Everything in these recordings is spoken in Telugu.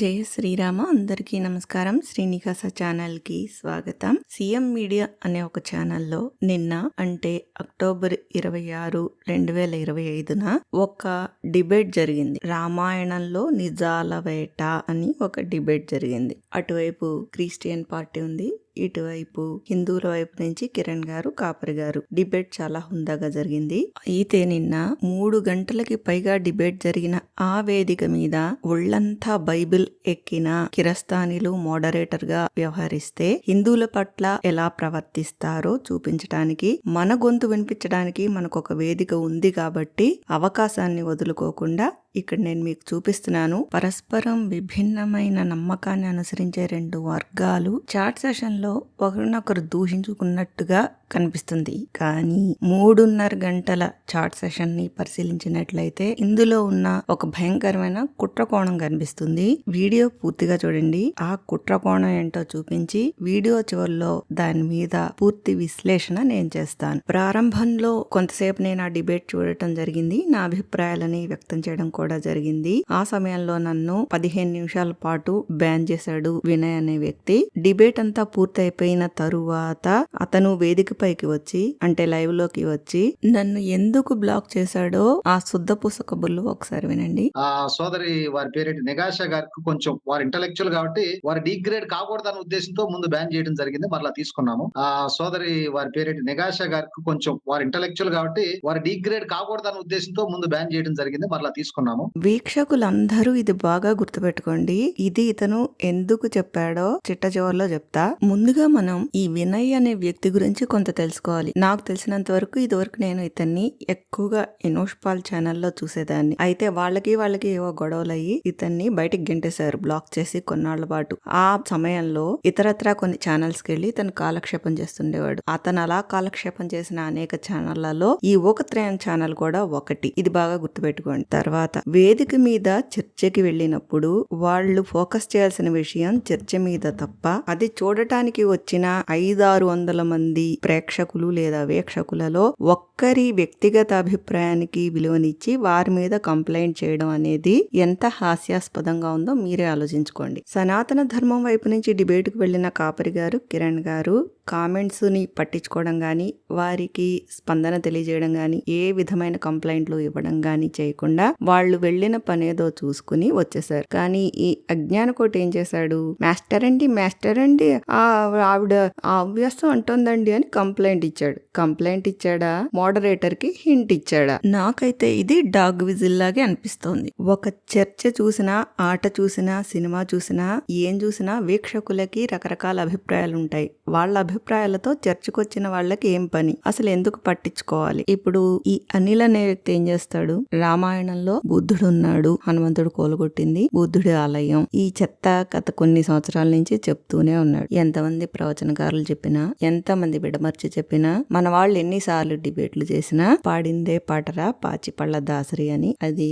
జయ శ్రీరామ. అందరికీ నమస్కారం. శ్రీనివాస ఛానల్కి స్వాగతం. సీఎం మీడియా అనే ఒక ఛానల్లో నిన్న అంటే అక్టోబర్ ఇరవై ఆరు రెండు వేల ఇరవై ఐదున ఒక డిబేట్ జరిగింది. రామాయణంలో నిజాల వేట అని ఒక డిబేట్ జరిగింది. అటువైపు క్రిస్టియన్ పార్టీ ఉంది ఇటువైపు హిందువుల వైపు నుంచి కిరణ్ గారు కాపరి గారు. డిబేట్ చాలా హుందాగా జరిగింది. అయితే నిన్న మూడు గంటలకి పైగా డిబేట్ జరిగిన ఆ వేదిక మీద ఒళ్ళంతా బైబిల్ ఎక్కిన కిరస్తానీలు మోడరేటర్గా వ్యవహరిస్తే హిందువుల పట్ల ఎలా ప్రవర్తిస్తారో చూపించడానికి మన గొంతు వినిపించడానికి మనకు ఒక వేదిక ఉంది కాబట్టి అవకాశాన్ని వదులుకోకుండా ఇక్కడ నేను మీకు చూపిస్తున్నాను. పరస్పరం విభిన్నమైన నమ్మకాన్ని అనుసరించే రెండు వర్గాలు చాట్ సెషన్లో ఒకరినొకరు దూషించుకున్నట్టుగా కనిపిస్తుంది. కానీ మూడున్నర గంటల చాట్ సెషన్ని పరిశీలించినట్లయితే ఇందులో ఉన్న ఒక భయంకరమైన కుట్రకోణం కనిపిస్తుంది. వీడియో పూర్తిగా చూడండి. ఆ కుట్రకోణం ఏంటో చూపించి వీడియో చివరిలో దాని మీద పూర్తి విశ్లేషణ నేను చేస్తాను. ప్రారంభంలో కొంతసేపు నేను ఆ డిబేట్ చూడటం జరిగింది. నా అభిప్రాయాలని వ్యక్తం చేయడం కూడా కూడా జరిగింది. ఆ సమయంలో నన్ను పదిహేను నిమిషాల పాటు బ్యాన్ చేశాడు వినయ్ అనే వ్యక్తి. డిబేట్ అంతా పూర్తయిపోయిన తరువాత అతను వేదికపైకి వచ్చి అంటే లైవ్లోకి వచ్చి నన్ను ఎందుకు బ్లాక్ చేశాడో ఆ శుద్ధ పుస్తకబుల్లు ఒకసారి వినండి. ఆ సోదరి వారి పేరేంటి? నిగాష గారికి కొంచెం వారు ఇంటలెక్చువల్ కాబట్టి వారు డిగ్రేడ్ కాకూడదన్న ఉద్దేశంతో ముందు బ్యాన్ చేయడం జరిగింది. మరలా తీసుకున్నాము. ఆ సోదరి వారి పేరేంటి? నిగాష గారికి కొంచెం వారు ఇంటలెక్చువల్ కాబట్టి వారు డిగ్రేడ్ కాకూడదన్న ఉద్దేశంతో ముందు బ్యాన్ చేయడం జరిగింది. మరలా తీసుకున్నాము. వీక్షకులందరూ ఇది బాగా గుర్తుపెట్టుకోండి. ఇది ఇతను ఎందుకు చెప్పాడో చిట్ట చివరిలో చెప్తా. ముందుగా మనం ఈ వినయ్ అనే వ్యక్తి గురించి కొంత తెలుసుకోవాలి. నాకు తెలిసినంత వరకు ఇది వరకు నేను ఇతన్ని ఎక్కువగా ఎనోష్ పాల్ ఛానల్లో చూసేదాన్ని. అయితే వాళ్ళకి వాళ్ళకి ఏవో గొడవలు అయ్యి ఇతన్ని బయటికి గెంటేశారు. బ్లాక్ చేసి కొన్నాళ్ళ పాటు. ఆ సమయంలో ఇతరత్రా కొన్ని ఛానల్స్కి వెళ్ళి ఇతను కాలక్షేపం చేస్తుండేవాడు. అతను అలా కాలక్షేపం చేసిన అనేక ఛానళ్ళలో ఈ ఓకత్రయం ఛానల్ కూడా ఒకటి. ఇది బాగా గుర్తుపెట్టుకోండి. తర్వాత వేదిక మీద చర్చకి వెళ్ళినప్పుడు వాళ్ళు ఫోకస్ చేయాల్సిన విషయం చర్చ మీద తప్ప అది చూడటానికి వచ్చిన ఐదారు వందల మంది ప్రేక్షకులు లేదా వీక్షకులలో ఒక్కరి వ్యక్తిగత అభిప్రాయానికి విలువనిచ్చి వారి మీద కంప్లైంట్ చేయడం అనేది ఎంత హాస్యాస్పదంగా ఉందో మీరే ఆలోచించుకోండి. సనాతన ధర్మం వైపు నుంచి డిబేట్కు వెళ్ళిన వెళ్ళిన కాపరి గారు కిరణ్ గారు కామెంట్స్ని పట్టించుకోవడం కానీ వారికి స్పందన తెలియజేయడం కానీ ఏ విధమైన కంప్లైంట్లు ఇవ్వడం కానీ చేయకుండా వాళ్ళు వెళ్ళిన పనేదో చూసుకుని వచ్చేసారు. కానీ ఈ అజ్ఞాన కోట ఏం చేశాడు? మాస్టర్ అండి మాస్టర్ అండి ఆ ఆవిడ అవ్యాసం అంటుందండి అంటోందండి అని కంప్లైంట్ ఇచ్చాడు. కంప్లైంట్ ఇచ్చాడా? మోడరేటర్కి హింట్ ఇచ్చాడా? నాకైతే ఇది డాగ్ విజిల్ లాగే అనిపిస్తోంది. ఒక చర్చ చూసినా ఆట చూసినా సినిమా చూసినా ఏం చూసినా వీక్షకులకి రకరకాల అభిప్రాయాలు ఉంటాయి వాళ్ళ అభిప్రాయాలతో చర్చకొచ్చిన వాళ్ళకి ఏం పని? అసలు ఎందుకు పట్టించుకోవాలి? ఇప్పుడు ఈ అనిల్ అనే వ్యక్తి ఏం చేస్తాడు? రామాయణంలో బుద్ధుడు ఉన్నాడు. హనుమంతుడు కోలుగొట్టింది. బుద్ధుడి ఆలయం. ఈ చెత్త కథ కొన్ని సంవత్సరాల నుంచి చెప్తూనే ఉన్నాడు. ఎంతమంది ప్రవచనకారులు చెప్పినా ఎంతమంది బిడమర్చి చెప్పినా మన వాళ్ళు ఎన్నిసార్లు డిబేట్లు చేసినా పాడిందే పాటరా పాచి పళ్ళ దాసరి అని అదే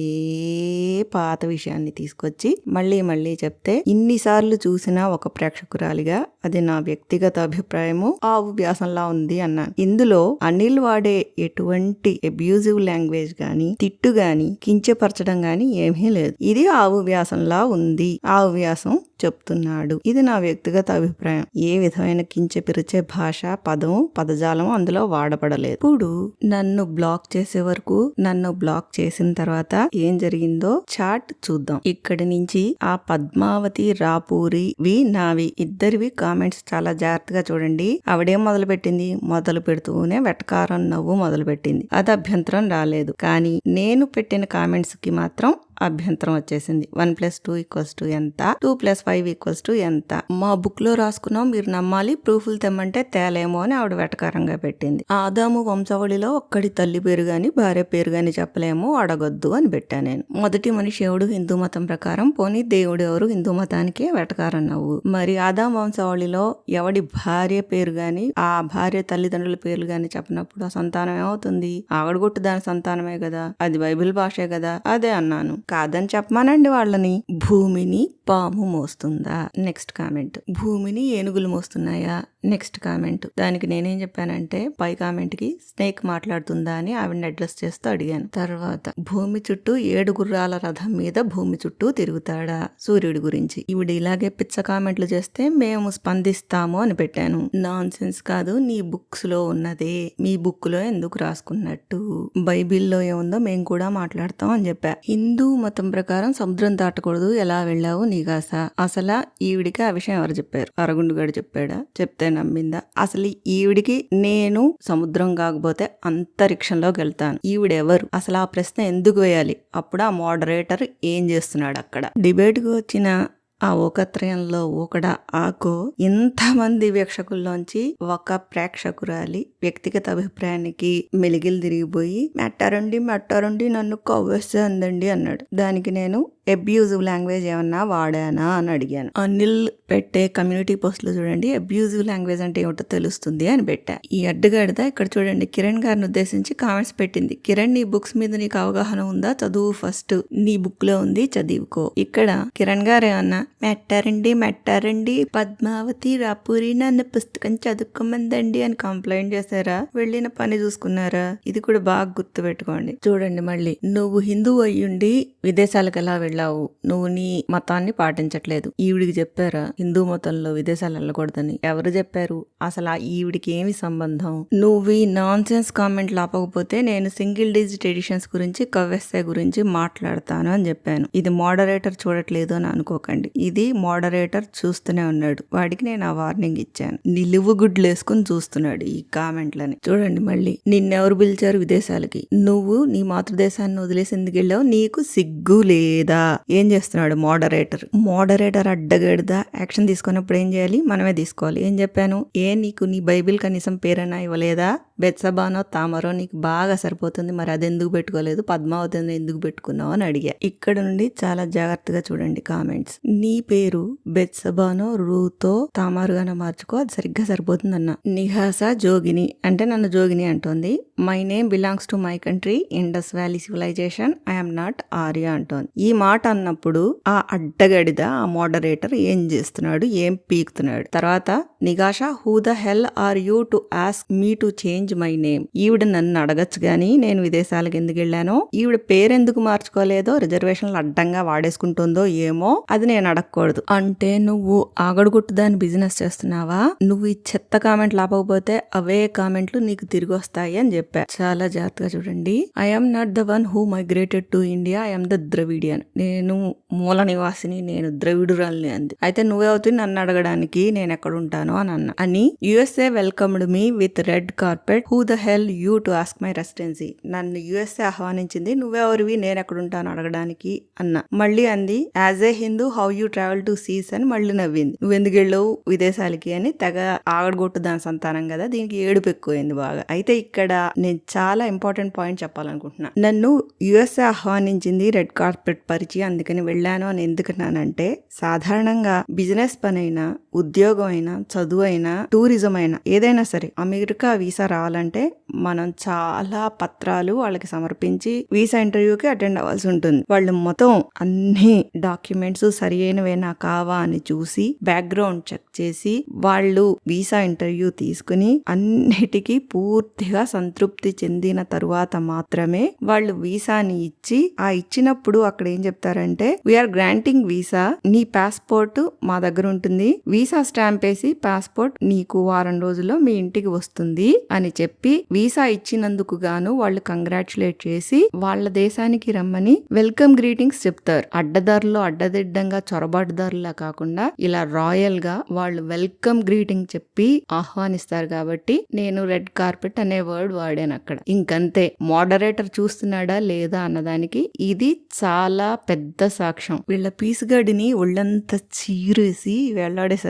పాత విషయాన్ని తీసుకొచ్చి మళ్ళీ మళ్ళీ చెప్తే ఇన్నిసార్లు చూసినా ఒక ప్రేక్షకురాలిగా అది నా వ్యక్తిగత అభిప్రాయం అభిప్రాయము ఆవు వ్యాసంలా ఉంది అన్నాను. ఇందులో అనిల్ వాడే ఎటువంటి అబ్యూజివ్ లాంగ్వేజ్ గాని తిట్టు గాని కించపరచడం గాని ఏమీ లేదు. ఇది ఆవు వ్యాసంలా ఉంది. ఆవు వ్యాసం చెప్తున్నాడు. ఇది నా వ్యక్తిగత అభిప్రాయం. ఏ విధమైన కించపిరిచే భాష పదం పదజాలం అందులో వాడబడలేదు. ఇప్పుడు నన్ను బ్లాక్ చేసే వరకు నన్ను బ్లాక్ చేసిన తర్వాత ఏం జరిగిందో చాట్ చూద్దాం. ఇక్కడి నుంచి ఆ పద్మావతి రాపూరి వి నావి ఇద్దరివి కామెంట్స్ చాలా జాగ్రత్తగా చూడండి. ఆవిడేం మొదలు పెట్టింది మొదలు పెడుతూనే వెటకారం నవ్వు మొదలు పెట్టింది అది అభ్యంతరం రాలేదు. కానీ నేను పెట్టిన కామెంట్స్కి మాత్రం అభ్యంతరం వచ్చేసింది. One plus two equals to ఎంత? Two plus five equals to ఎంత? మా బుక్లో రాసుకున్నాం మీరు నమ్మాలి ప్రూఫ్లు తెమ్మంటే తేలేమో అని ఆవిడ వెటకారంగా పెట్టింది. ఆదాము వంశవళిలో ఒక్కడి తల్లి పేరు గాని భార్య పేరు గాని చెప్పలేము అడగొద్దు అని పెట్టా నేను. మొదటి మనిషి ఎవడు? హిందూ మతం ప్రకారం పోనీ దేవుడు ఎవరు? హిందూ మతానికే వెటకారం నవ్వు. మరి ఆదాం వంశవళిలో ఎవడి భార్య పేరు గాని ఆ భార్య తల్లిదండ్రుల పేర్లు గాని చెప్పినప్పుడు ఆ సంతానం ఏమవుతుంది? ఆవిడగొట్టు దాని సంతానమే కదా? అది బైబిల్ భాషే కదా? అదే అన్నాను. కాదని చెప్పమానండి వాళ్ళని. భూమిని పాము మోస్తుందా? Next comment. భూమిని ఏనుగులు మోస్తున్నాయా? Next comment. దానికి నేనేం చెప్పానంటే పై కామెంట్కి స్నేక్ మాట్లాడుతుందా అని ఆవిడని అడ్రస్ చేస్తూ అడిగాను. తర్వాత భూమి చుట్టూ ఏడు గుర్రాల రథం మీద భూమి చుట్టూ తిరుగుతాడా సూర్యుడి గురించి? ఈవిడ ఇలాగే పిచ్చ కామెంట్లు చేస్తే మేము స్పందిస్తాము అని పెట్టాను. నాన్ సెన్స్ కాదు నీ బుక్స్లో ఉన్నదే. మీ బుక్లో ఎందుకు రాసుకున్నట్టు? బైబిల్లో ఏముందో మేము కూడా మాట్లాడతాం అని చెప్పా. హిందూ మతం ప్రకారం సముద్రం దాటకూడదు. ఎలా వెళ్ళావు నీకాస అసలు ఈవిడికి ఆ విషయం ఎవరు చెప్పారు? అరగుండు గారు చెప్పాడా? చెప్తే నమ్మిందా? అసలు ఈవిడికి నేను సముద్రం కాకపోతే అంతరిక్షంలోకి వెళ్తాను ఈవిడెవరు? అసలు ఆ ప్రశ్న ఎందుకు వేయాలి? అప్పుడు ఆ మోడరేటర్ ఏం చేస్తున్నాడు అక్కడ? డిబేట్కి వచ్చిన ఆ ఓకత్రయంలో ఒకడ ఆకు ఇంతమంది వీక్షకుల్లోంచి ఒక ప్రేక్షకురాలి వ్యక్తిగత అభిప్రాయానికి మెలిగిలు తిరిగిపోయి మెట్టారండి మెట్టారండి నన్ను కవ్వేస్తుందండి అన్నాడు. దానికి నేను అబ్యూజివ్ లాంగ్వేజ్ ఏమన్నా వాడానా అని అడిగాను. అనిల్ పెట్టే కమ్యూనిటీ పోస్టులు చూడండి. అబ్యూజివ్ లాంగ్వేజ్ అంటే ఏమిటో తెలుస్తుంది అని పెట్టా. ఈ అడ్డుగాడిద ఇక్కడ చూడండి. కిరణ్ గారిని ఉద్దేశించి కామెంట్స్ పెట్టింది. కిరణ్ నీ బుక్స్ మీద నీకు అవగాహన ఉందా? చదువు ఫస్ట్ నీ బుక్లో ఉంది. చదువుకో. ఇక్కడ కిరణ్ గారు ఏమన్నా మెట్టారండి మెట్టారండి. పద్మావతి రాపూరి నన్ను పుస్తకం చదువుకోమందండి అని కంప్లైంట్ చేశారా? వెళ్ళిన పని చూసుకున్నారా? ఇది కూడా బాగా గుర్తు పెట్టుకోండి. చూడండి మళ్ళీ. నువ్వు హిందూ అయ్యుండి విదేశాలకు ఎలా వెళ్ళావు? నువ్వు నీ మతాన్ని పాటించట్లేదు. ఈవిడికి చెప్పారా? హిందూ మతంలో విదేశాలు వెళ్ళకూడదని ఎవరు చెప్పారు? అసలు ఆ ఈవిడికి ఏమి సంబంధం? నువ్వు ఈ నాన్ సెన్స్ కామెంట్లు ఆపకపోతే నేను సింగిల్ డిజిట్ ఎడిషన్స్ గురించి కవ్వెస్సే గురించి మాట్లాడతాను అని చెప్పాను. ఇది మోడరేటర్ చూడట్లేదు అని అనుకోకండి. ఇది మోడరేటర్ చూస్తూనే ఉన్నాడు. వాడికి నేను ఆ వార్నింగ్ ఇచ్చాను. నిలువు గుడ్లు వేసుకుని చూస్తున్నాడు ఈ కామెంట్లని. చూడండి మళ్ళీ. నిన్నెవరు పిలిచారు విదేశాలకి? నువ్వు నీ మాతృదేశాన్ని వదిలేసి ఎందుకు వెళ్ళావు? నీకు సిగ్గు లేదా? ఏం చేస్తున్నాడు మోడరేటర్ మోడరేటర్ అడ్డగడదా? యాక్షన్ తీసుకున్నప్పుడు ఏం చేయాలి? మనమే తీసుకోవాలి. ఏం చెప్పాను? ఏ నీకు నీ బైబిల్ కనీసం పేరైనా ఇవ్వలేదా? బెత్సబానో తామరో నీకు బాగా సరిపోతుంది. మరి అది ఎందుకు పెట్టుకోలేదు పద్మావతిని ఎందుకు పెట్టుకున్నావు అని అడిగా. ఇక్కడ నుండి చాలా జాగ్రత్తగా చూడండి కామెంట్స్. నీ పేరు బెత్సబానో రూతో తామారుగానో మార్చుకో అది సరిగ్గా సరిపోతుంది అన్న నిహాస జోగిని అంటే నన్ను జోగిని అంటోంది. My name belongs to my country Indus valley civilization I'm not Arya అంటోంది. ఈ మాట అన్నప్పుడు ఆ అడ్డగడిద ఆ మోడరేటర్ ఏం చేస్తున్నాడు? ఏం పీకుతున్నాడు? తర్వాత Nigasha who the hell are you to ask me to change my name. ఈవిడ నన్ను అడగచ్చు కానీ నేను విదేశాలకు ఎందుకు వెళ్ళానో ఈవిడ పేరెందుకు మార్చుకోలేదో రిజర్వేషన్లు అడ్డంగా వాడేసుకుంటుందో ఏమో అది నేను అడగకూడదు. అంటే నువ్వు ఆగడుగుట్టు దాని బిజినెస్ చేస్తున్నావా? నువ్వు ఈ చెత్త కామెంట్లు ఆపకపోతే అవే కామెంట్లు నీకు తిరిగి వస్తాయి అని చెప్పా. చాలా జాగ్రత్తగా చూడండి. I'm not the one who migrated to India I'm the Dravidian. నేను మూల నివాసిని నేను ద్రవిడురాల్ని అంది. అయితే నువ్వే అవుతుంది నన్ను అడగడానికి నేను ఎక్కడ ఉంటానో అని అన్న. అని U S A welcomed me with red carpet who the hell you to ask my residency నన్ను యుఎస్ఏ ఆహ్వానించింది నువ్వెవరివి? నేను ఎక్కడ ఉంటాను అడగడానికి అన్న. మళ్ళీ అంది as a Hindu how you travel to seas అని మళ్ళీ నవ్వింది. నువ్వు ఎందుకు వెళ్ళవు విదేశాలకి? అని తెగ ఆగడగొట్టు దాని సంతానం కదా దీనికి ఏడుపు ఎక్కువైంది బాగా. అయితే ఇక్కడ నేను చాలా ఇంపార్టెంట్ పాయింట్ చెప్పాలనుకుంటున్నా. నన్ను యుఎస్ఏ ఆహ్వానించింది రెడ్ కార్పెట్ పరిచి అందుకని వెళ్ళాను అని ఎందుకున్నానంటే సాధారణంగా బిజినెస్ పనైనా ఉద్యోగం అయినా చదువు అయినా టూరిజం అయినా ఏదైనా సరే అమెరికా వీసా రావాలంటే మనం చాలా పత్రాలు వాళ్ళకి సమర్పించి వీసా ఇంటర్వ్యూకి అటెండ్ అవ్వాల్సి ఉంటుంది. వాళ్ళు మొత్తం అన్ని డాక్యుమెంట్స్ సరి అయినవేనా కావా అని చూసి బ్యాక్గ్రౌండ్ చెక్ చేసి వాళ్ళు వీసా ఇంటర్వ్యూ తీసుకుని అన్నిటికీ పూర్తిగా సంతృప్తి చెందిన తరువాత మాత్రమే వాళ్ళు వీసాని ఇచ్చి ఆ ఇచ్చినప్పుడు అక్కడ ఏం చెప్తారంటే వీఆర్ గ్రాంటింగ్ వీసా నీ పాస్పోర్ట్ మా దగ్గర ఉంటుంది. వీసా స్టాంప్ వేసి పాస్పోర్ట్ నీకు వారం రోజుల్లో మీ ఇంటికి వస్తుంది అని చెప్పి వీసా ఇచ్చినందుకు గాను వాళ్ళు కంగ్రాచులేట్ చేసి వాళ్ళ దేశానికి రమ్మని వెల్కమ్ గ్రీటింగ్స్ చెప్తారు. అడ్డదారులు అడ్డదిడ్డంగా చొరబాటుదారులా కాకుండా ఇలా రాయల్గా వాళ్ళు వెల్కమ్ గ్రీటింగ్ చెప్పి ఆహ్వానిస్తారు కాబట్టి నేను రెడ్ కార్పెట్ అనే వర్డ్ వాడాను అక్కడ. ఇంకంతే. మోడరేటర్ చూస్తున్నాడా లేదా అన్నదానికి ఇది చాలా పెద్ద సాక్ష్యం. వీళ్ళ పీస్ గడిని ఒళ్ళంతా చీరేసి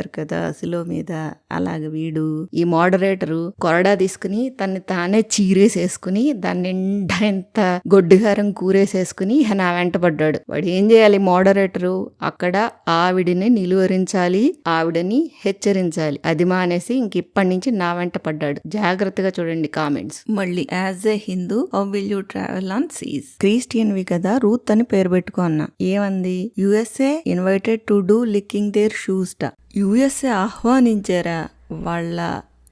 చేశారు కదా అసలో మీద అలాగ వీడు. ఈ మోడరేటరు కొరడా తీసుకుని తన్ని తానే చీరేసేసుకుని దాని నిండా ఎంత గొడ్డుగారం కూరేసేసుకుని నా వెంటబడ్డాడు వాడు ఏం చేయాలి మోడరేటరు అక్కడ ఆవిడిని నిలువరించాలి ఆవిడని హెచ్చరించాలి. అది మానేసి ఇంక ఇప్పటి నుంచి నా వెంట పడ్డాడు. జాగ్రత్తగా చూడండి కామెంట్స్ మళ్ళీ as a Hindu how will you travel on seas? Christian వి కదా రూత్ అని పేరు పెట్టుకున్నా ఏమంది? USA invited to do licking their shoes ట. యుఎస్ఏ ఆహ్వానించారా వాళ్ళ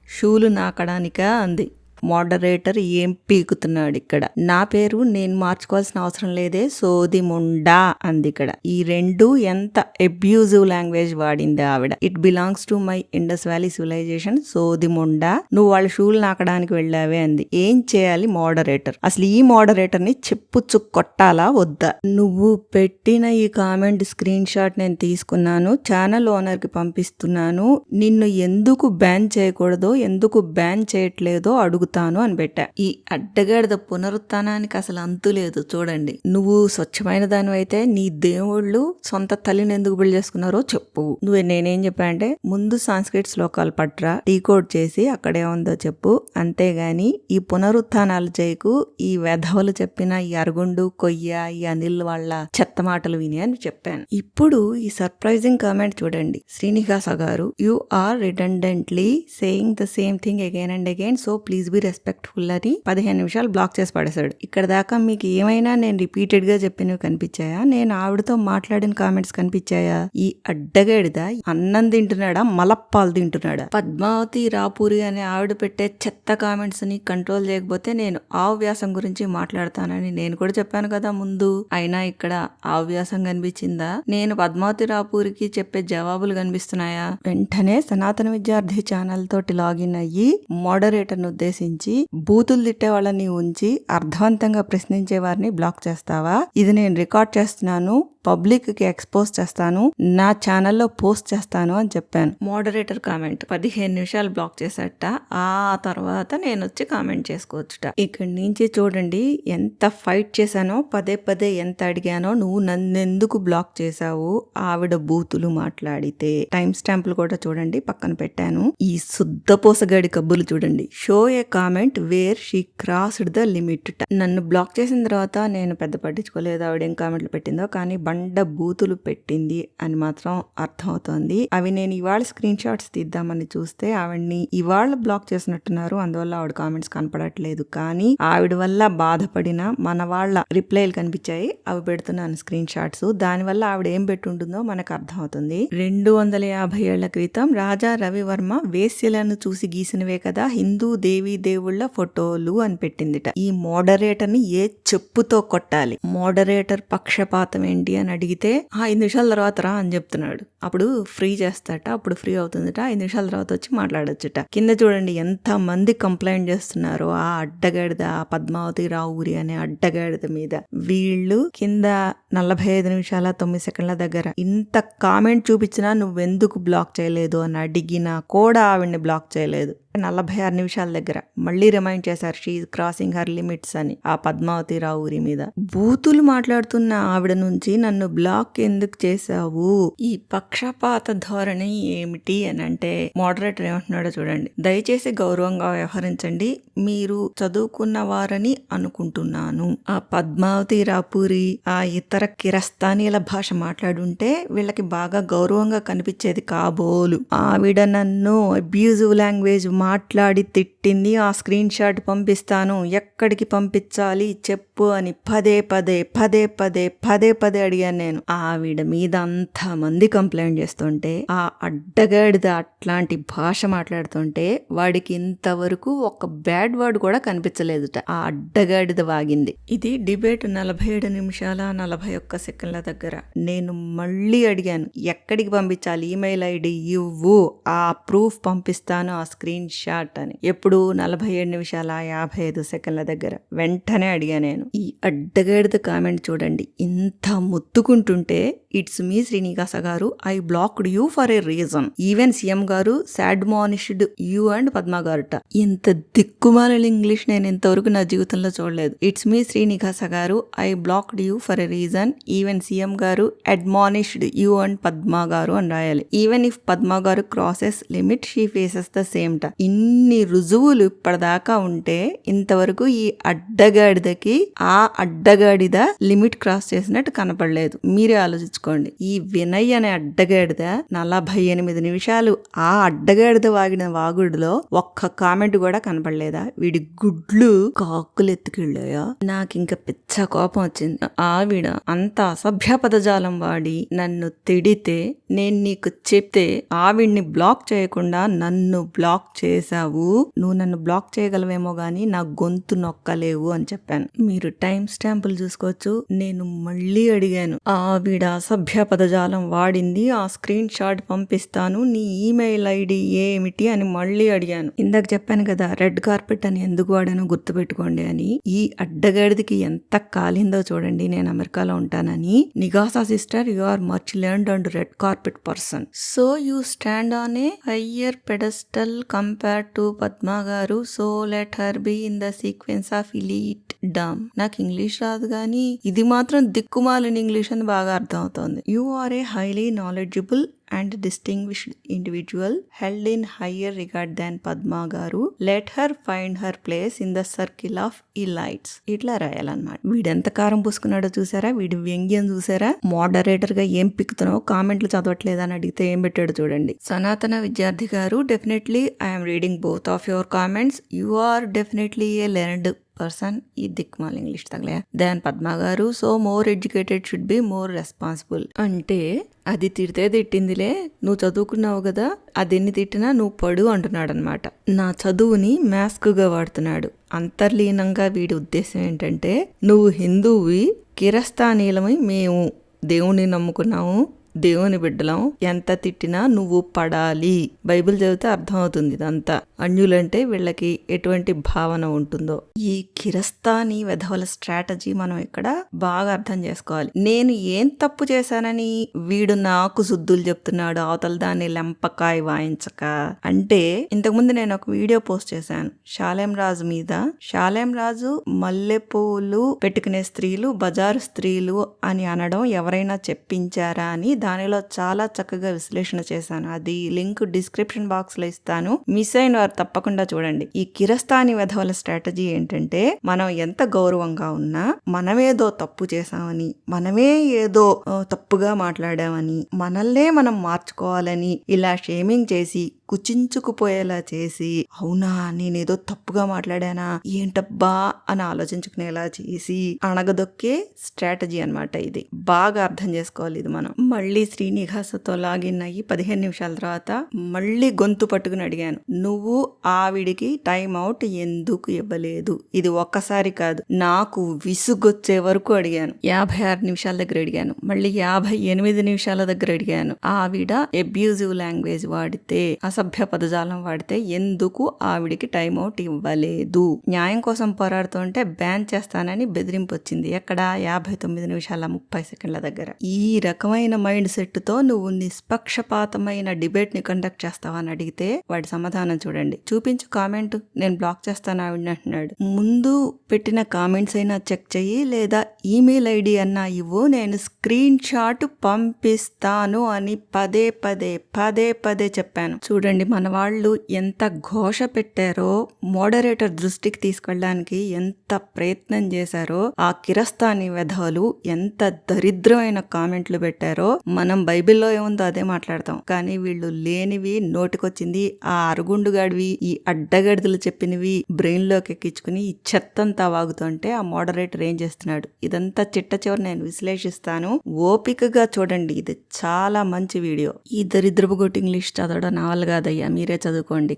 షూలు నాకడానికా అంది. మోడరేటర్ ఏం పీకుతున్నాడు ఇక్కడ? నా పేరు నేను మార్చుకోవాల్సిన అవసరం లేదే సోది ముండా అంది ఇక్కడ. ఈ రెండు ఎంత అబ్యూజివ్ లాంగ్వేజ్ వాడింది ఆవిడ. It belongs to my Indus valley civilisation సోది ముండా. నువ్వు వాళ్ళ షూలు నాకడానికి వెళ్ళావే అంది. ఏం చేయాలి మోడరేటర్ అసలు ఈ మోడరేటర్ని చెప్పుచ్చు కొట్టాలా వద్దా? నువ్వు పెట్టిన ఈ కామెంట్ స్క్రీన్ షాట్ నేను తీసుకున్నాను ఛానల్ ఓనర్కి పంపిస్తున్నాను. నిన్ను ఎందుకు బ్యాన్ చేయకూడదో ఎందుకు బ్యాన్ చేయట్లేదో అడుగుతాను అని పెట్టా. ఈ అడ్డగాడిద పునరుత్నానికి అసలు అంతు లేదు. చూడండి. నువ్వు స్వచ్ఛమైన దానివైతే నీ దేవుళ్ళు సొంత తల్లిని ఎందుకు బిల్డ్ చేసుకున్నారో చెప్పు. నువ్వు నేనేం చెప్పా అంటే ముందు సాంస్క్రిట్ శ్లోకాలు పట్రా డీకోడ్ చేసి అక్కడే ఉందో చెప్పు. అంతేగాని ఈ పునరుత్థానాలు చేయకు ఈ వెధవలు చెప్పిన ఈ అరుగుండు కొయ్య ఈ అనిల్ వాళ్ళ చెత్త మాటలు విని అని చెప్పాను. ఇప్పుడు ఈ సర్ప్రైజింగ్ కామెంట్ చూడండి. Srinivasa garu you are redundantly saying the same thing again and again so please be respectful అని పదిహేను నిమిషాలు బ్లాక్ చేసి పడేశాడు. ఇక్కడ దాకా మీకు ఏమైనా నేను రిపీటెడ్గా చెప్పినవి కనిపించాయా? నేను ఆవిడతో మాట్లాడిన కామెంట్స్ కనిపించాయా? ఈ అడ్డగేడిదా అన్నం తింటున్నాడా? మలప్పాలు తింటున్నాడా? పద్మావతి రాపూరి అనే ఆవిడ పెట్టే చెత్త కామెంట్స్ని కంట్రోల్ చేయకపోతే నేను ఆవ్యాసం గురించి మాట్లాడతానని నేను కూడా చెప్పాను కదా ముందు. అయినా ఇక్కడ ఆవ్యాసం కనిపించిందా? నేను పద్మావతి రాపూరికి చెప్పే జవాబులు కనిపిస్తున్నాయా? వెంటనే సనాతన విద్యార్థి ఛానల్ తోటి లాగిన్ అయ్యి మోడరేటర్ ఉద్దేశించి ఉద్దేశించి బూతులు తిట్టే వాళ్ళని ఉంచి అర్థవంతంగా ప్రశ్నించే వారిని బ్లాక్ చేస్తావా? ఇది నేను రికార్డ్ చేస్తున్నాను. పబ్లిక్కి ఎక్స్పోజ్ చేస్తాను నా ఛానల్లో పోస్ట్ చేస్తాను అని చెప్పాను. మోడరేటర్ కామెంట్ పదిహేను నిమిషాలు బ్లాక్ చేసట ఆ తర్వాత నేను వచ్చి కామెంట్ చేసుకోవచ్చుట. ఇక్కడి నుంచి చూడండి ఎంత ఫైట్ చేశానో పదే పదే ఎంత అడిగానో నువ్వు నన్నెందుకు బ్లాక్ చేశావు? ఆవిడ బూతులు మాట్లాడితే. టైం స్టాంపులు కూడా చూడండి పక్కన పెట్టాను. ఈ శుద్ధపోసగాడి కబ్బులు చూడండి. Show a comment where she crossed the limit నన్ను బ్లాక్ చేసిన తర్వాత నేను పెద్ద పట్టించుకోలేదు ఆవిడ ఏం కామెంట్లు పెట్టిందో కానీ బండ బూతులు పెట్టింది అని మాత్రం అర్థమవుతోంది. అవి నేను ఇవాళ స్క్రీన్ షాట్స్ తీద్దామని చూస్తే ఆవిడ్ని ఇవాళ బ్లాక్ చేసినట్టున్నారు. అందువల్ల ఆవిడ కామెంట్స్ కనపడట్లేదు. కానీ ఆవిడ వల్ల బాధపడిన మన వాళ్ళ రిప్లైలు కనిపించాయి. అవి పెడుతున్నాను స్క్రీన్ షాట్స్ దానివల్ల ఆవిడ ఏం పెట్టుంటుందో మనకు అర్థమవుతుంది. రెండు వందల యాభై ఏళ్ళ క్రితం రాజా రవివర్మ వేశ్యలను చూసి గీసినవే కదా హిందూ దేవీ దేవుళ్ళ ఫోటోలు అని పెట్టిందిట. ఈ మోడరేటర్ని ఏ చెప్పుతో కొట్టాలి? మోడరేటర్ పక్షపాతం ఏంటి అని అడిగితే "ఆ, ఐదు నిమిషాల తర్వాత రా అని చెప్తున్నాడు. అప్పుడు ఫ్రీ చేస్తాట అప్పుడు ఫ్రీ అవుతుందట ఐదు నిమిషాల తర్వాత వచ్చి మాట్లాడొచ్చుట. కింద చూడండి ఎంత మంది కంప్లైంట్ చేస్తున్నారో ఆ అడ్డగాడిద ఆ పద్మావతి రావురి అనే అడ్డగాడిద మీద. వీళ్ళు కింద నలభై ఐదు నిమిషాల తొమ్మిది సెకండ్ల దగ్గర ఇంత కామెంట్ చూపించినా నువ్వెందుకు బ్లాక్ చేయలేదు అని అడిగినా కూడా ఆవిడ్ని బ్లాక్ చేయలేదు. నలభై ఆరు నిమిషాల దగ్గర. మళ్ళీ రిమైండ్ చేశారు షీ క్రాసింగ్ హర్ లిమిట్స్ అని. ఆ పద్మావతి రావురి మీద. బూతులు మాట్లాడుతున్న ఆవిడ నుంచి నన్ను బ్లాక్ ఎందుకు చేశావు? ఈ పక్షపాత ధోరణి ఏమిటి అని అంటే మోడరేటర్ ఏమంటున్నాడో చూడండి. దయచేసి గౌరవంగా వ్యవహరించండి. మీరు చదువుకున్న వారని అనుకుంటున్నాను. ఆ పద్మావతి రాపూరి ఆ ఇతర కిరస్థానీయుల భాష మాట్లాడుంటే వీళ్ళకి బాగా గౌరవంగా కనిపించేది కాబోలు. ఆవిడ నన్ను అబ్యూజివ్ లాంగ్వేజ్ మాట్లాడి తిట్టింది ఆ స్క్రీన్ షాట్ పంపిస్తాను. ఎక్కడికి పంపించాలి? చెప్పు అని పదే పదే పదే పదే పదే పదే అడిగాను నేను. ఆవిడ మీద అంత మంది కంప్లైంట్ చేస్తుంటే ఆ అడ్డగాడిద అట్లాంటి భాష మాట్లాడుతుంటే వాడికి ఇంతవరకు ఒక బ్యాడ్ వర్డ్ కూడా కనిపించలేదుట. ఆ అడ్డగాడిద వాగింది. ఇది డిబేట్ నలభై ఏడు నిమిషాల నలభై ఒక్క సెకండ్ల దగ్గర. నేను మళ్ళీ అడిగాను ఎక్కడికి పంపించాలి? ఈమెయిల్ ఐడి ఇవ్వు. ఆ ప్రూఫ్ పంపిస్తాను ఆ స్క్రీన్ షాట్ అని. ఎప్పుడు నలభై ఏడు నిమిషాల యాభై ఐదు సెకండ్ల దగ్గర వెంటనే అడిగా నేను. ఈ అడ్డగాడిద కామెంట్ చూడండి. ఇంత ముత్తుకుంటుంటే it's me Srinivasa garu. I blocked you for a reason. Even CM garu admonished you and Padma గారుట. ఇంత దిక్కుమాల ఇంగ్లీష్ నేను ఇంతవరకు నా జీవితంలో చూడలేదు. It's me Srinivasa garu. I blocked you for a reason. Even CM garu admonished you and Padma గారు అని రాయాలి. Even if Padma garu crosses limit she faces the same ట. ఇన్ని రుజువులు ఇప్పటిదాకా ఉంటే ఇంతవరకు ఈ అడ్డగాడిదకి ఆ అడ్డగాడిద లిమిట్ క్రాస్ చేసినట్టు కనపడలేదు. మీరే ఆలోచించుకోండి. ఈ వినయ్ అనే అడ్డగాడిద నలభై ఎనిమిది నిమిషాలు ఆ అడ్డగాడిద వాగిన వాగుడులో ఒక్క కామెంట్ కూడా కనపడలేదా? వీడి గుడ్లు కాకులు ఎత్తుకెళ్ళాయా నాకు ఇంకా పిచ్చ కోపం వచ్చింది. ఆవిడ అంత అసభ్య పదజాలం వాడి నన్ను తిడితే నేను నీకు చెప్తే ఆవిడ్ని బ్లాక్ చేయకుండా నన్ను బ్లాక్ చేశావు నువ్వు నన్ను బ్లాక్ చేయగలవేమో గానీ నా గొంతు నొక్కలేవు అని చెప్పాను. మీరు టైం స్టాంపులు చూసుకోవచ్చు నేను మళ్ళీ అడిగాను. ఆవిడ అసభ్య పదజాలం వాడింది ఆ స్క్రీన్ షాట్ పంపిస్తాను నీ ఈమెయిల్ ఐడి ఏమిటి అని మళ్ళీ అడిగాను. ఇందాక చెప్పాను కదా రెడ్ కార్పెట్ అని ఎందుకు వాడానో గుర్తుపెట్టుకోండి అని. ఈ అడ్డగాడిదికి ఎంత కాలిందో చూడండి నేను అమెరికాలో ఉంటానని. నిగాసా sister you are much learned and red carpet person. So you stand on a higher pedestal compare to Padma garu so let her be in the sequence of elitedom నాకు ఇంగ్లీష్ రాదు కానీ ఇది మాత్రం దిక్కుమాలిన ఇంగ్లీష్ అని బాగా అర్థం అవుతుంది you are a highly knowledgeable and distinguished individual held in higher regard than Padma garu let her find her place in the circle of elites ఇట్లా రాయాలన్నమాట. వీడెంత కారం పూసుకున్నాడో చూసారా? వీడి వ్యంగ్యం చూసారా? మోడరేటర్గా ఏం పిక్కుతున్నావు కామెంట్లు చదవట్లేదా అని అడిగితే ఏం పెట్టాడు చూడండి. Sanatana Vidyarthi garu definitely I'm reading both of your comments you are definitely a learned person ఈ దిక్మాల్ English తగలే. Than Padma garu so more educated should be more responsible అంటే అది తిడితే తిట్టిందిలే నువ్వు చదువుకున్నావు కదా అది ఎన్ని తిట్టినా నువ్వు పడు అంటున్నాడు అనమాట నా చదువుని మాస్క్గా వాడుతున్నాడు. అంతర్లీనంగా వీడి ఉద్దేశం ఏంటంటే నువ్వు హిందువువి కిరస్థానీలమై మేము దేవుణ్ణి నమ్ముకున్నాము దేవుని బిడ్డలం ఎంత తిట్టినా నువ్వు పడాలి. బైబిల్ చదివితే అర్థమవుతుంది ఇదంతా. అన్యులంటే వీళ్ళకి ఎటువంటి భావన ఉంటుందో. ఈ కిరస్తాని వెధవల స్ట్రాటజీ మనం ఇక్కడ బాగా అర్థం చేసుకోవాలి. నేను ఏం తప్పు చేశానని వీడు నాకు శుద్ధులు చెప్తున్నాడు అవతల దాన్ని లెంపకాయ వాయించక. అంటే ఇంతకుముందు నేను ఒక వీడియో పోస్ట్ చేశాను. షాలేం రాజు మీద. షాలేం రాజు మల్లెపూలు పెట్టుకునే స్త్రీలు బజారు స్త్రీలు అని అనడం ఎవరైనా చెప్పించారా అని దానిలో చాలా చక్కగా విశ్లేషణ చేశాను. అది లింక్ డిస్క్రిప్షన్ బాక్స్లో ఇస్తాను. మిస్ అయిన వారు తప్పకుండా చూడండి. ఈ కిరస్తాని వెధవల స్ట్రాటజీ ఏంటంటే మనం ఎంత గౌరవంగా ఉన్నా మనమేదో తప్పు చేశామని మనమే ఏదో తప్పుగా మాట్లాడామని మనల్నే మనం మార్చుకోవాలని ఇలా షేమింగ్ చేసి కుచించుకుపోయేలా చేసి అవునా నేనేదో తప్పుగా మాట్లాడానా? ఏంటబ్బా? అని ఆలోచించుకునేలా చేసి అణగదొక్కే స్ట్రాటజీ అన్నమాట ఇది. బాగా అర్థం చేసుకోవాలి ఇది మనం. మళ్ళీ శ్రీనివాసతో లాగిన్ అయ్యి పదిహేను నిమిషాల తర్వాత మళ్ళీ గొంతు పట్టుకుని అడిగాను. నువ్వు ఆవిడికి టైం అవుట్ ఎందుకు ఇవ్వలేదు? ఇది ఒక్కసారి కాదు నాకు విసుగొచ్చే వరకు అడిగాను. యాభై ఆరు నిమిషాల దగ్గర అడిగాను. మళ్ళీ యాభై ఎనిమిది నిమిషాల దగ్గర అడిగాను. ఆవిడ అబ్యూజివ్ లాంగ్వేజ్ వాడితే అసలు అసభ్య పదజాలం వాడితే ఎందుకు ఆవిడికి టైం అవుట్ ఇవ్వలేదు? న్యాయం కోసం పోరాడుతుంటే బ్యాన్ చేస్తానని బెదిరింపు వచ్చింది ఎక్కడ? యాభై తొమ్మిది నిమిషాల ముప్పై సెకండ్ల దగ్గర. ఈ రకమైన మైండ్ సెట్తో నువ్వు నిష్పక్షపాతమైన డిబేట్ని కండక్ట్ చేస్తావని అడిగితే వాడి సమాధానం చూడండి. చూపించు కామెంట్. నేను బ్లాక్ చేస్తాను ఆవిడ అంటున్నాడు. ముందు పెట్టిన కామెంట్స్ అయినా చెక్ చెయ్యి లేదా ఈమెయిల్ ఐడి అన్నా ఇవ్వు. నేను స్క్రీన్ షాట్ పంపిస్తాను అని పదే పదే పదే పదే చెప్పాను. చూడండి. మన వాళ్ళు ఎంత ఘోష పెట్టారో మోడరేటర్ దృష్టికి తీసుకెళ్ళడానికి ఎంత ప్రయత్నం చేశారో ఆ కిరస్తాని వెధవలు ఎంత దరిద్రమైన కామెంట్లు పెట్టారో మనం బైబిల్లో ఏముందో అదే మాట్లాడతాం. కానీ వీళ్ళు లేనివి నోటికొచ్చింది ఆ అరుగుండుగాడివి ఈ అడ్డగడిదలు చెప్పినవి బ్రెయిన్లోకి ఎక్కించుకుని ఈ చెత్తంతా వాగుతుంటే ఆ మోడరేటర్ ఏం చేస్తున్నాడు? ఇదంతా చిట్ట చివరి నేను విశ్లేషిస్తాను. ఓపికగా చూడండి ఇది చాలా మంచి వీడియో. ఈ దరిద్రపు కొట్టి ఇంగ్లీష్ చదవడం నా వల్ల కాదయ్యా మీరే చదువుకోండి.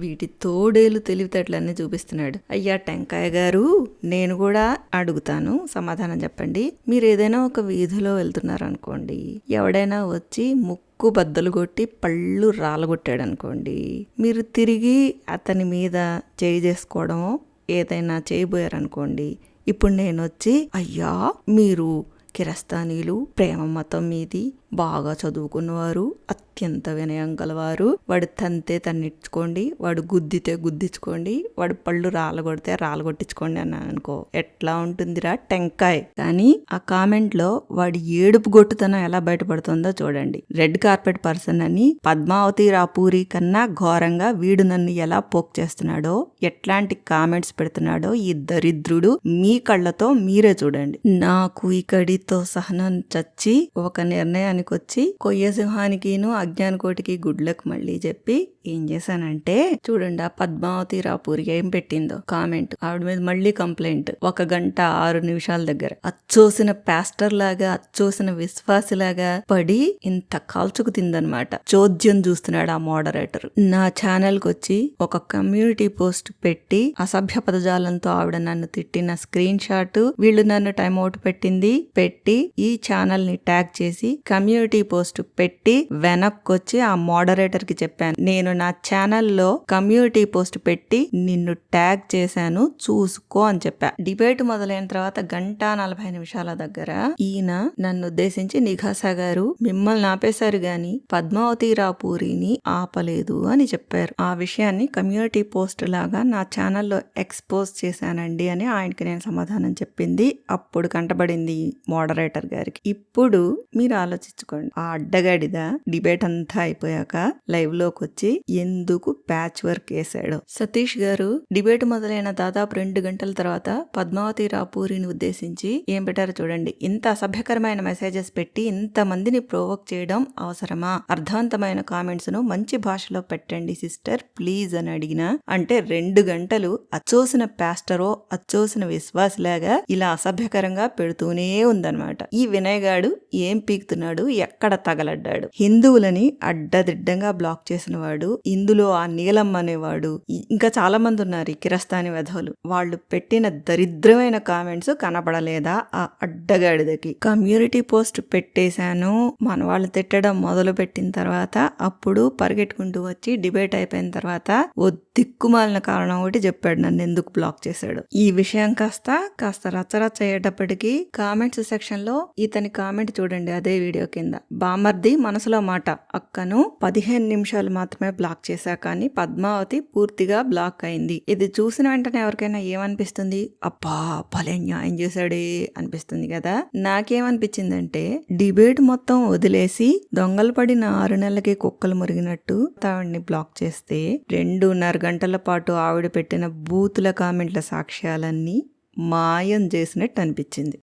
వీటి తోడేలు తెలివితేటలన్నీ చూపిస్తున్నాడు. అయ్యా టెంకాయ గారు నేను కూడా అడుగుతాను సమాధానం చెప్పండి. మీరు ఏదైనా ఒక వీధిలో వెళ్తున్నారు అనుకోండి ఎవడైనా వచ్చి ముక్కు బద్దలు కొట్టి పళ్ళు రాలగొట్టాడు అనుకోండి మీరు తిరిగి అతని మీద చేయి చేసుకోవడం ఏదైనా చేయబోయారనుకోండి ఇప్పుడు నేను వచ్చి అయ్యా మీరు కిరస్తానీలు ప్రేమ మతం మీది బాగా చదువుకున్నవారు అత్యంత వినయం గలవారు. వాడు తంతే తన్నిచ్చుకోండి వాడు గుద్దితే గుద్దించుకోండి వాడు పళ్ళు రాలగొడితే రాలగొట్టించుకోండి అన్నాను అనుకో. ఎట్లా ఉంటుందిరా టెంకాయ్? కానీ ఆ కామెంట్లో వాడి ఏడుపు గొట్టుతనం ఎలా బయటపడుతుందో చూడండి. రెడ్ కార్పెట్ పర్సన్ అని పద్మావతి రాపూరి కన్నా ఘోరంగా వీడు నన్ను ఎలా పోక్ చేస్తున్నాడో ఎట్లాంటి కామెంట్స్ పెడుతున్నాడో ఈ దరిద్రుడు మీ కళ్ళతో మీరే చూడండి. నాకు ఇక్కడితో సహనం చచ్చి ఒక నిర్ణయానికి వచ్చి కొయ్యసింహానికిను అజ్ఞానకోటికి అజ్ఞాన కోటికి గుడ్లకు మళ్ళీ చెప్పి ఏం చేశానంటే చూడండి ఆ పద్మావతి రాపూరి ఏం పెట్టిందో కామెంట్. ఆవిడ మీద మళ్ళీ కంప్లైంట్. ఒక గంట ఆరు నిమిషాల దగ్గర. అచ్చోసిన పాస్టర్ లాగా అచ్చోసిన విశ్వాసిలాగా పడి ఇంత కాల్చుకు తిందనమాట. చోద్యం చూస్తున్నాడు ఆ మోడరేటర్ నా ఛానల్కి వచ్చి ఒక కమ్యూనిటీ పోస్ట్ పెట్టి అసభ్య పదజాలంతో ఆవిడ నన్ను తిట్టిన స్క్రీన్ షాట్ వీళ్ళు నన్ను టైం అవుట్ పెట్టింది. పెట్టి ఈ ఛానల్ని ట్యాగ్ చేసి కమ్యూనిటీ కమ్యూనిటీ పోస్ట్ పెట్టి వెనక్కొచ్చి ఆ మోడరేటర్కి చెప్పాను. నేను నా ఛానల్లో కమ్యూనిటీ పోస్ట్ పెట్టి నిన్ను ట్యాగ్ చేశాను చూసుకో అని చెప్పా. డిబేట్ మొదలైన తర్వాత గంట నలభై నిమిషాల దగ్గర ఈయన నన్ను ఉద్దేశించి నిఘాసా గారు మిమ్మల్ని ఆపేశారు గాని పద్మావతి రాపూరిని ఆపలేదు అని చెప్పారు. ఆ విషయాన్ని కమ్యూనిటీ పోస్ట్ లాగా నా ఛానల్లో ఎక్స్పోజ్ చేశానండి అని ఆయనకి నేను సమాధానం చెప్పింది. అప్పుడు కంటబడింది మోడరేటర్ గారికి. ఇప్పుడు మీరు ఆలోచించుకోండి ఆ అడ్డగాడిద డిబేట్ అంతా అయిపోయాక లైవ్లోకి వచ్చి ఎందుకు ప్యాచ్ వర్క్ వేశాడు సతీష్ గారు డిబేట్ మొదలైన దాదాపు రెండు గంటల తర్వాత పద్మావతి రాపూరిని ఉద్దేశించి ఏం పెట్టారో చూడండి. ఇంత అసభ్యకరమైన మెసేజెస్ పెట్టి ఇంత మందిని ప్రోవోక్ చేయడం అవసరమా? అర్థవంతమైన కామెంట్స్ను మంచి భాషలో పెట్టండి సిస్టర్ ప్లీజ్ అని అడిగిన అంటే రెండు గంటలు అచ్చోసిన పాస్టరో అచ్చోసిన విశ్వాసలాగా ఇలా అసభ్యకరంగా పెడుతూనే ఉందన్నమాట. ఈ వినయ్ గాడు ఏం పీకుతున్నాడు? ఎక్కడ తగలడ్డాడు. హిందువులని అడ్డదిడ్డంగా బ్లాక్ చేసిన వాడు ఇందులో ఆ నీలమ్మ అనేవాడు ఇంకా చాలా మంది ఉన్నారు ఈ కిరస్తాని వెధవులు. వాళ్ళు పెట్టిన దరిద్రమైన కామెంట్స్ కనపడలేదా ఆ అడ్డగాడిదకి. కమ్యూనిటీ పోస్ట్ పెట్టేశాను మన వాళ్ళు తిట్టడం మొదలు పెట్టిన తర్వాత అప్పుడు పరిగెట్టుకుంటూ వచ్చి డిబేట్ అయిపోయిన తర్వాత ఓ దిక్కుమాలిన కారణం ఒకటి చెప్పాడు నన్ను ఎందుకు బ్లాక్ చేశాడు. ఈ విషయం కాస్త కాస్త రచ్చరచ్చ అయ్యేటప్పటికీ కామెంట్స్ సెక్షన్లో ఇతని కామెంట్ చూడండి అదే వీడియోకి. కింద. బామర్ది మనసులో మాట. అక్కను పదిహేను నిమిషాలు మాత్రమే బ్లాక్ చేశా కానీ పద్మావతి పూర్తిగా బ్లాక్ అయింది. ఇది చూసిన వెంటనే ఎవరికైనా ఏమనిపిస్తుంది? అబ్బా భలే న్యాయం చేశాడే అనిపిస్తుంది కదా. నాకేమనిపించిందంటే డిబేట్ మొత్తం వదిలేసి దొంగలు పడిన ఆరు నెలలకి కుక్కలు మురిగినట్టు ఆవిడ్ని బ్లాక్ చేస్తే రెండున్నర గంటల పాటు ఆవిడ పెట్టిన బూతుల కామెంట్ల సాక్ష్యాలన్నీ మాయం చేసినట్టు అనిపించింది.